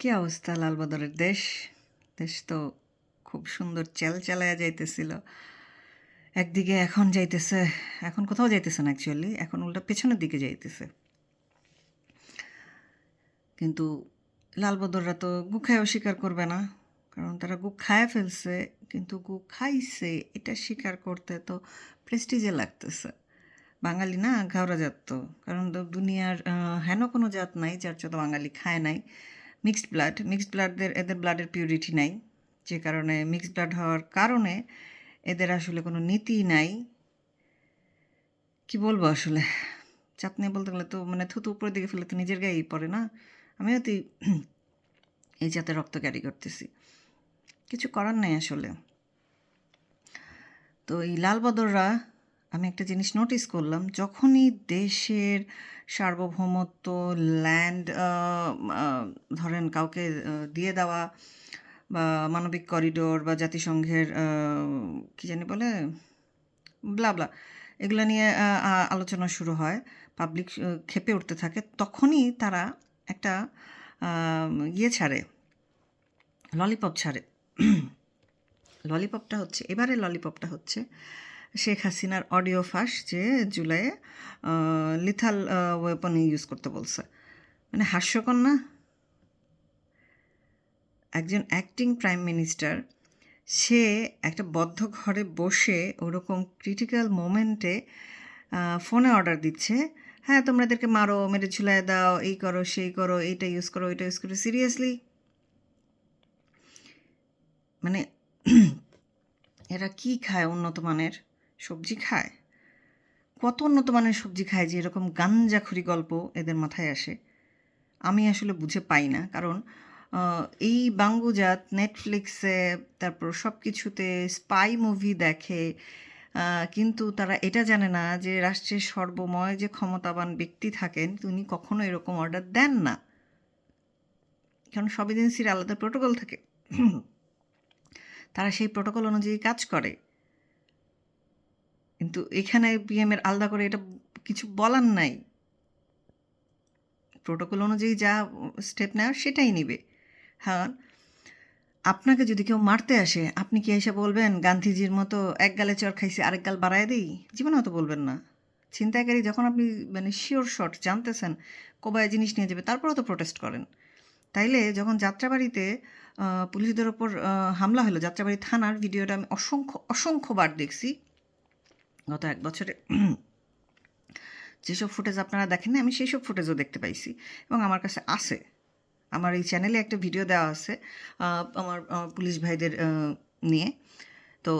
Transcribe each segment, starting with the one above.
কি অবস্থা লালবদরের দেশ? দেশ তো খুব সুন্দর চেল চালায়া যাইতেছিল। একদিকে এখন যাইতেছে, এখন কোথাও যাইতেছে না অ্যাকচুয়ালি এখন উল্টা পেছনের দিকে যাইতেছে। কিন্তু লালবদররা তো গু খায় অস্বীকার করবে না, কারণ তারা গু খায় ফেলছে, কিন্তু গু খাইছে, এটা স্বীকার করতে তো প্রেস্টিজে লাগতেছে। বাঙালি না ঘাওড়া জাত। তো কারণ দুনিয়ার হেন কোনো জাত নাই, যার যত বাঙালি খায় নাই। মিক্সড ব্লাড মিক্সড ব্লাডদের এদের ব্লাডের পিউরিটি নাই। যে কারণে মিক্সড ব্লাড হওয়ার কারণে এদের আসলে কোনো নীতি নাই। কি বলব আসলে? চাপ নিয়ে বলতে গেলে তো মানে থুতু উপরের দিকে ফেলে তো নিজের গায়েই পড়ে না। আমিও তো এই- জাতের রক্ত ক্যারি করতেছি। কিছু করার নাই আসলে। তো এই লালবদররা আমি একটা জিনিস নোটিস করলাম, যখনই দেশের সার্বভৌমত্ব ল্যান্ড ধরেন কাউকে দিয়ে দেওয়া বা মানবিক করিডোর বা জাতিসংঘের কি জানি বলে ব্লাবলা এগুলো নিয়ে আলোচনা শুরু হয় পাবলিক খেপে উঠতে থাকে, তখনই তারা একটা ইয়ে ছাড়ে ললিপপ ছাড়ে। ললিপপটা হচ্ছে, এবারে ললিপপটা হচ্ছে শেখ হাসিনার অডিও ফাঁস যে জুলাইয়ে লিথাল ওয়েপন ইউজ করতে বলছে। মানে হাস্যকর না? একজন অ্যাক্টিং প্রাইম মিনিস্টার সে একটা বদ্ধ ঘরে বসে ওরকম ক্রিটিক্যাল মোমেন্টে ফোনে অর্ডার দিচ্ছে। হ্যাঁ তোমরা এদেরকে মারো, মেরে ঝুলায় দাও, এই করো, সেই করো, এইটা ইউজ করো, ওইটা ইউজ করো সিরিয়াসলি মানে এরা কি খায় উন্নত মানের? সবজি খায়? কত উন্নত মানের সবজি খায় যে এরকম গাঞ্জাখুরি গল্প এদের মাথায় আসে? আমি আসলে বুঝে পাই না। কারণ এই বাঙ্গুজাত নেটফ্লিক্সে তারপর সব কিছুতে স্পাই মুভি দেখে কিন্তু তারা এটা জানে না যে রাষ্ট্রের সর্বময় যে ক্ষমতাবান ব্যক্তি থাকেন, তিনি কখনো এরকম অর্ডার দেন না। কারণ সব এজেন্সির আলাদা প্রোটোকল থাকে। তারা সেই প্রোটোকল অনুযায়ী কাজ করে। কিন্তু এখানে পিএম এর আলাদা করে এটা কিছু বলার নাই। প্রোটোকল অনুযায়ী যা স্টেপ নেওয়ার সেটাই নিবে। হ্যাঁ আপনাকে যদি কেউ মারতে আসে, আপনি কি এসে বলবেন, গান্ধীজির মতো এক গালে চর খাইছি, আরেক গাল বাড়ায় দিই জীবনে তো বলবেন না। ছিনতাইকারী যখন আপনি মানে শিওর শট জানতেছেন, কোবায় জিনিস নিয়ে যাবে, তারপরেও তো প্রোটেস্ট করেন। তাইলে যখন যাত্রাবাড়িতে পুলিশদের ওপর হামলা হলো, যাত্রাবাড়ি থানার ভিডিওটা আমি অসংখ্য, অসংখ্যবার দেখছি। গত এক বছরে। যেসব ফুটেজ আপনারা দেখেন না আমি সেই সব ফুটেজও দেখতে পাইছি এবং আমার কাছে আছে। আমার এই চ্যানেলে একটা ভিডিও দেওয়া আছে আমার পুলিশ ভাইদের নিয়ে। তো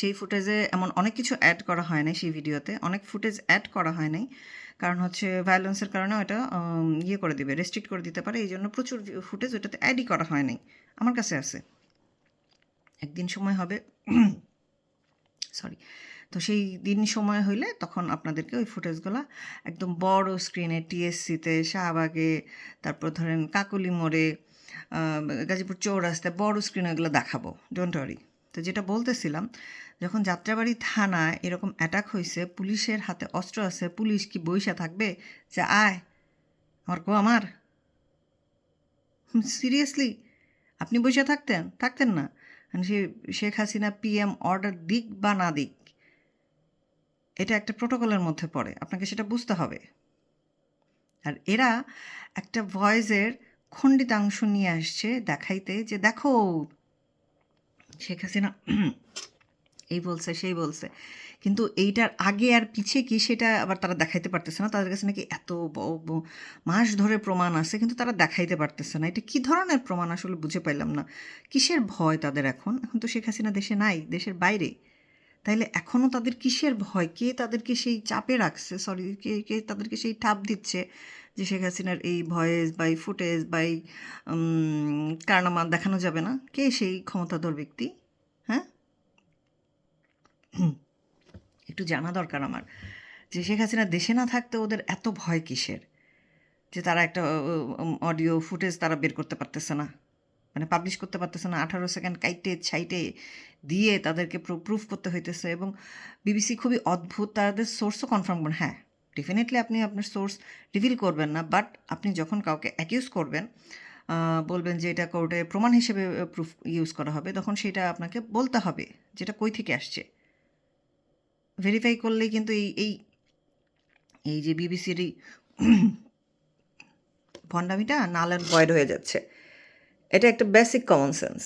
সেই ফুটেজে এমন অনেক কিছু অ্যাড করা হয় নাই সেই ভিডিওতে। অনেক ফুটেজ অ্যাড করা হয় নাই। কারণ হচ্ছে ভায়োলেন্সের কারণে ওটা ইয়ে করে দিবে রেস্ট্রিক্ট করে দিতে পারে। এই জন্য প্রচুর ফুটেজ ওটাতে অ্যাডই করা হয় নাই। আমার কাছে আছে। একদিন সময় হবে। সরি তো সেই দিন সময় হইলে তখন আপনাদেরকে ওই ফুটেজগুলো একদম বড় স্ক্রিনে টিএসসিতে শাহবাগে, তারপর ধরেন কাকলি মোড়ে গাজীপুর চৌরাস্তায় বড় স্ক্রিনে ওগুলো দেখাবো। ডোন্ট ওয়ারি তো যেটা বলতেছিলাম, যখন যাত্রাবাড়ি থানায় এরকম অ্যাটাক হয়েছে পুলিশের হাতে অস্ত্র আছে, পুলিশ কি বইসা থাকবে? যে আয়, আমার গো আমার। সিরিয়াসলি আপনি বসে থাকতেন? থাকতেন না? And সে শেখ হাসিনা পিএম অর্ডার দিক বা না দিক। এটা একটা প্রোটোকলের মধ্যে পড়ে, আপনাকে সেটা বুঝতে হবে। আর এরা একটা ভয়েসের খণ্ডিতাংশ নিয়ে আসছে দেখাইতে যে, দেখো, শেখ হাসিনা এই বলছে, সেই বলছে। কিন্তু এইটার আগে আর পিছে কি সেটা আবার তারা দেখাইতে পারতেছে না। তাদের কাছে নাকি এত মাস ধরে প্রমাণ আছে, কিন্তু তারা দেখাইতে পারতেছে না। এটা কি ধরনের প্রমাণ আসলে বুঝে পাইলাম না। কিসের ভয় তাদের এখন? এখন তো শেখ হাসিনা দেশে নাই, দেশের বাইরে। তাইলে এখনও তাদের কিসের ভয়? কে তাদেরকে সেই চাপে রাখছে? সরি কে কে তাদেরকে সেই ঠাপ দিচ্ছে যে শেখ হাসিনার এই ভয়েস বা এই ফুটেজ বা এই কারনামা দেখানো যাবে না? কে সেই ক্ষমতাধর ব্যক্তি? হ্যাঁ? একটু জানা দরকার আমার। যে শেখ হাসিনা দেশে না থাকতে ওদের এত ভয় কিসের? যে তারা একটা অডিও ফুটেজ তারা বের করতে পারতেছে না। মানে পাবলিশ করতে পারতেছে না, আঠারো সেকেন্ড কাইটে, ছাইটে দিয়ে তাদেরকে প্রুফ করতে হইতেছে এবং বিবিসি খুবই অদ্ভুত, তাদের সোর্সও কনফার্ম করেন হ্যাঁ ডেফিনেটলি আপনি আপনার সোর্স রিভিল করবেন না বাট আপনি যখন কাউকে অ্যাকিউজ করবেন বলবেন যে এটা কোর্টে প্রমাণ হিসেবে প্রুফ ইউজ করা হবে, তখন সেটা আপনাকে বলতে হবে যেটা কই থেকে আসছে। ভেরিফাই করলেই কিন্তু এই এই এই যে বিবিসির ভণ্ডামিটা নাল অ্যান্ড ভয়েড হয়ে যাচ্ছে। এটা একটা বেসিক কমন সেন্স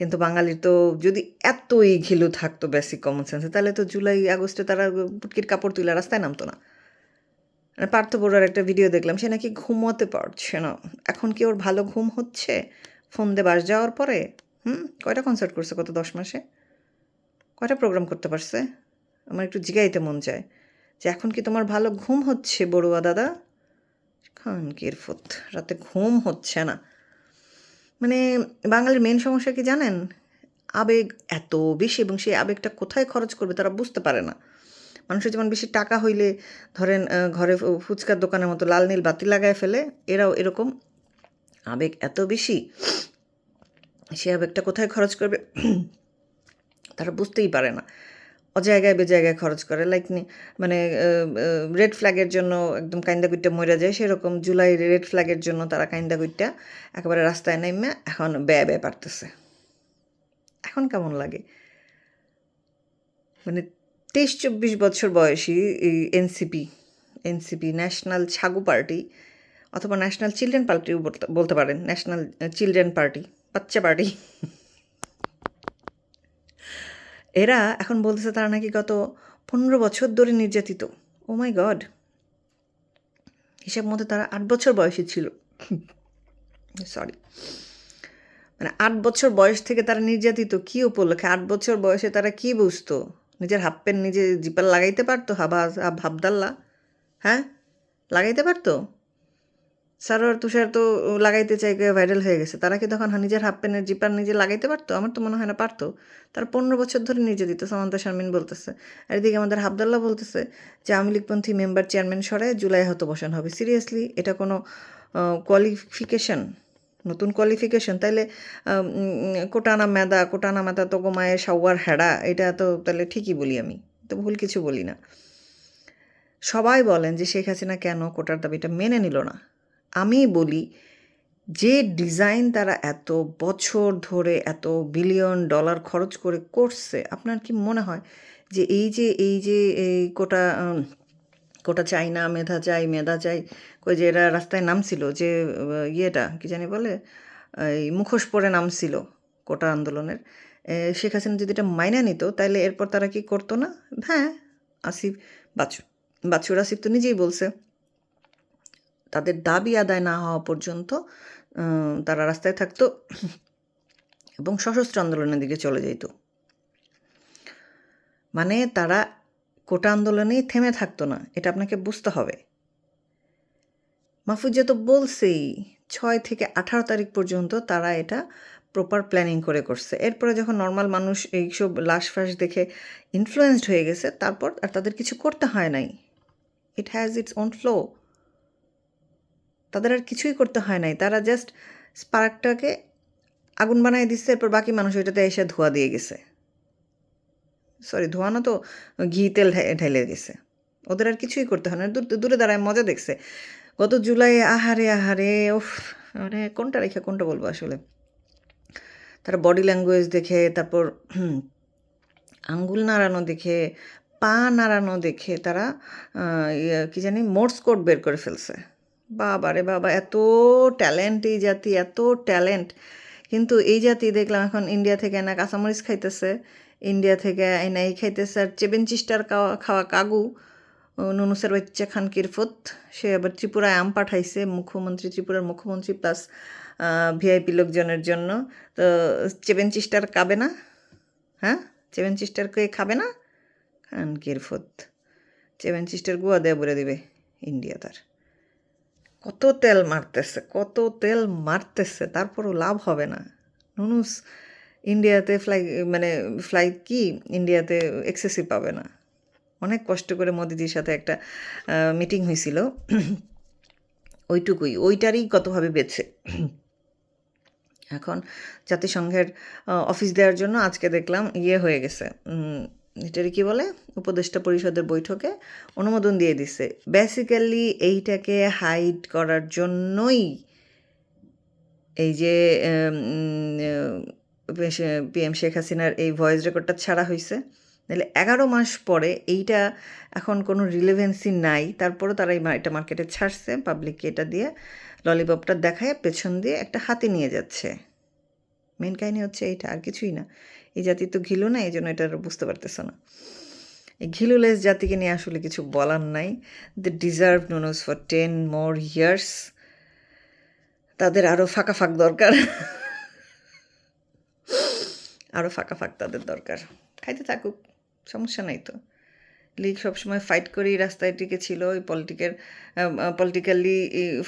কিন্তু বাঙালির তো যদি এতই ঘিলু থাকতো বেসিক কমন সেন্সে তাহলে তো জুলাই, আগস্টে তারা পুটকির কাপড় তুলে রাস্তায় নামতো না। মানে পার্থ বড়ার একটা ভিডিও দেখলাম, সে নাকি ঘুমোতে পারছে না। এখন কি ওর ভালো ঘুম হচ্ছে? ফোন দিয়ে বাস যাওয়ার পরে? হুম? কয়টা কনসার্ট করছে কত দশ মাসে? কয়টা প্রোগ্রাম করতে পারছে? আমার একটু জিগাইতে মন চায় যে এখন কি তোমার ভালো ঘুম হচ্ছে বড়ুয়া দাদা? খানকির ফুত রাতে ঘুম হচ্ছে না। মানে বাঙালির মেন সমস্যা কি জানেন? আবেগ এত বেশি এবং সেই আবেগটা কোথায় খরচ করবে তারা বুঝতে পারে না। মানুষের যেমন বেশি টাকা হইলে ধরেন ঘরে ফুচকার দোকানের মতো লাল নীল বাতি লাগায় ফেলে, এরাও এরকম আবেগ এত বেশি সে আবেগটা কোথায় খরচ করবে? তারা বুঝতেই পারে না। অজায়গায় বেজায়গায় খরচ করে লাইক মানে রেড ফ্ল্যাগের জন্য একদম কাইন্দা গুইটটা মরে যায়। সেরকম জুলাই রেড ফ্ল্যাগের জন্য তারা কাইন্দা গুইটটা একেবারে রাস্তায় নেমে এখন ব্যয় ব্যয় পারতেছে এখন কেমন লাগে? মানে তেইশ চব্বিশ বছর বয়সী এই এনসিপি এনসিপি ন্যাশনাল ছাগু পার্টি অথবা ন্যাশনাল চিলড্রেন পার্টিও বলতে পারেন ন্যাশনাল চিলড্রেন পার্টি বাচ্চা পার্টি। এরা এখন বলতেছে তারা নাকি গত পনেরো বছর ধরে নির্যাতিত। ও মাই গড হিসাব মতো তারা আট বছর বয়সী ছিল। সরি মানে আট বছর বয়স থেকে তারা নির্যাতিত, কী উপলক্ষে? আট বছর বয়সে তারা কি বুঝতো? নিজের হাফ প্যান্ট নিজে জিপার লাগাইতে পারতো হাবা ভাবদাল্লা হ্যাঁ? লাগাইতে পারতো? সারোয়ার তুষার তো লাগাইতে চাই ভাইরাল হয়ে গেছে। তারা কি তখন নিজের হাফ প্যান্টের জিপার নিজে লাগাইতে পারতো? আমার তো মনে হয় না, পারতো। তার পনেরো বছর ধরে নির্যাতিত সামান্তা শারমিন বলতেছে। আর এদিকে আমাদের হাবদাল্লাহ বলতেছে যে আওয়ামী লীগপন্থী মেম্বার চেয়ারম্যান সরায় জুলাই হয়তো বসানো হবে। সিরিয়াসলি এটা কোনো কোয়ালিফিকেশন নতুন কোয়ালিফিকেশন তাইলে কোটানা মেদা কোটানা মেদা তো গোমায়ে সাওয়ার হেডা, এটা তো তাহলে ঠিকই বলি আমি। তো ভুল কিছু বলি না। সবাই বলেন যে, শেখ হাসিনা কেন কোটার দাবিটা মেনে নিল না? আমি বলি, যে ডিজাইন তারা এত বছর ধরে এত বিলিয়ন ডলার খরচ করে করছে, আপনার কি মনে হয় যে এই যে এই যে, এই কোটা কোটা চাই না, মেধা চাই মেধা চাই, কই যে এরা রাস্তায় নামছিল, যে ইয়েটা কি জানি বলে, এই মুখোশ পরে নামছিল কোটা আন্দোলনের শেখ হাসিনা যদি এটা মাইনে নিত তাহলে এরপর তারা কি করতো না? হ্যাঁ আসিফ, বাছু বাচ্চুর আসিফ তো নিজেই বলছে। তাদের দাবি আদায় না হওয়া পর্যন্ত তারা রাস্তায় থাকতো এবং সশস্ত্র আন্দোলনের দিকে চলে যেত। মানে তারা কোটা আন্দোলনেই থেমে থাকতো না, এটা আপনাকে বুঝতে হবে। মাহফুজা তো বলছেই, ছয় থেকে আঠারো তারিখ পর্যন্ত তারা এটা প্রপার প্ল্যানিং করে করছে। এরপরে যখন নর্মাল মানুষ এইসব লাশ ফাঁস দেখে ইনফ্লুয়েসড হয়ে গেছে, তারপর আর তাদের কিছু করতে হয় নাই। It has its own flow তাদের আর কিছুই করতে হয় নাই। তারা জাস্ট স্পার্কটাকে আগুন বানায় দিচ্ছে এরপর বাকি মানুষ ওইটাতে এসে ধোয়া দিয়ে গেছে। সরি ধোয়া না তো ঘি তেল ঢেলে গেছে। ওদের আর কিছুই করতে হয় না। দূর- দাঁড়ায় মজা দেখছে। গত জুলাই আহারে আহারে ওফ মানে কোনটা রেখে কোনটা বলব আসলে? তারা বডি ল্যাঙ্গুয়েজ দেখে তারপর আঙ্গুল নাড়ানো দেখে পা নাড়ানো দেখে তারা ইয়ে, কি জানি মোর্স কোড বের করে ফেলছে। বাবা রে বাবা, এত ট্যালেন্ট এই জাতি, এত ট্যালেন্ট কিন্তু এই জাতি দেখলাম এখন ইন্ডিয়া থেকে এনা কাঁচামরিচ খাইতেছে। ইন্ডিয়া থেকে এনা এই খাইতেছে আর চেবেন চিস্টার খাওয়া খাওয়া কাগু নুনুসের বাচ্চা খান কিরফত। সে আবার ত্রিপুরায় আম পাঠাইছে, মুখ্যমন্ত্রী, ত্রিপুরার মুখ্যমন্ত্রী প্লাস ভিআইপি লোকজনের জন্য। তো চেবেন চিস্টার খাবে না? হ্যাঁ? চেবেন চিস্টার কে খাবে না? খান কিরফত। চেবেন চিস্টার গুয়া দেয়া বলে দিবে ইন্ডিয়া তার। কত তেল মারতেছে, কত তেল মারতেছে, তারপরও লাভ হবে না। নুনুস, ইন্ডিয়াতে ফ্লাই মানে ফ্লাইট কি? ইন্ডিয়াতে এক্সেসিভ পাবে না। অনেক কষ্ট করে মোদিজির সাথে একটা মিটিং হয়েছিল। ওইটুকুই, ওইটারই কতভাবে বেছে এখন জাতিসংঘের অফিস দেওয়ার জন্য আজকে দেখলাম ইয়ে হয়ে গেছে এটার কি বলে? উপদেষ্টা পরিষদের বৈঠকে অনুমোদন দিয়ে দিছে। বেসিক্যালি এইটাকে হাইড করার জন্যই এই যে পিএম শেখ হাসিনার এই ভয়েস রেকর্ডটা ছাড়া হয়েছে তাহলে এগারো মাস পরে এইটা এখন কোনো রিলেভেন্সি নাই। তারপরও তারা এই এটা মার্কেটে ছাড়ছে। পাবলিককে এটা দিয়ে ললিপপটা দেখায়, পেছন দিয়ে একটা হাতি নিয়ে যাচ্ছে। মেন কাহিনী হচ্ছে এইটা, আর কিছুই না। এই জাতি তো ঘিলু না এই জন্য এটা বুঝতে পারতেছে না। এই ঘিলুলেস জাতিকে নিয়ে আসলে কিছু বলার নাই। দে ডিজার্ভ নুনোস ফর টেন মোর ইয়ার্স তাদের আরও ফাঁকা ফাঁক দরকার। আরও ফাঁকা ফাঁক তাদের দরকার। খাইতে থাকুক, সমস্যা নাই তো। লীগ সবসময় ফাইট করেই রাস্তায় টিকে ছিল, ওই পলিটিকের পলিটিক্যালি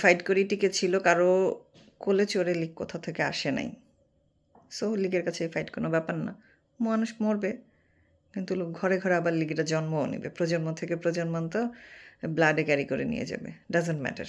ফাইট করেই টিকে ছিল। কারও কোলে চড়ে লীগ কোথা থেকে আসে নাই। সো লিগের কাছে ফাইট কোনো ব্যাপার না। মানুষ মরবে, কিন্তু লোক ঘরে ঘরে আবার লিগিটা জন্মও নেবে। প্রজন্ম থেকে প্রজন্মান্ত ব্লাডে ক্যারি করে নিয়ে যাবে। Doesn't matter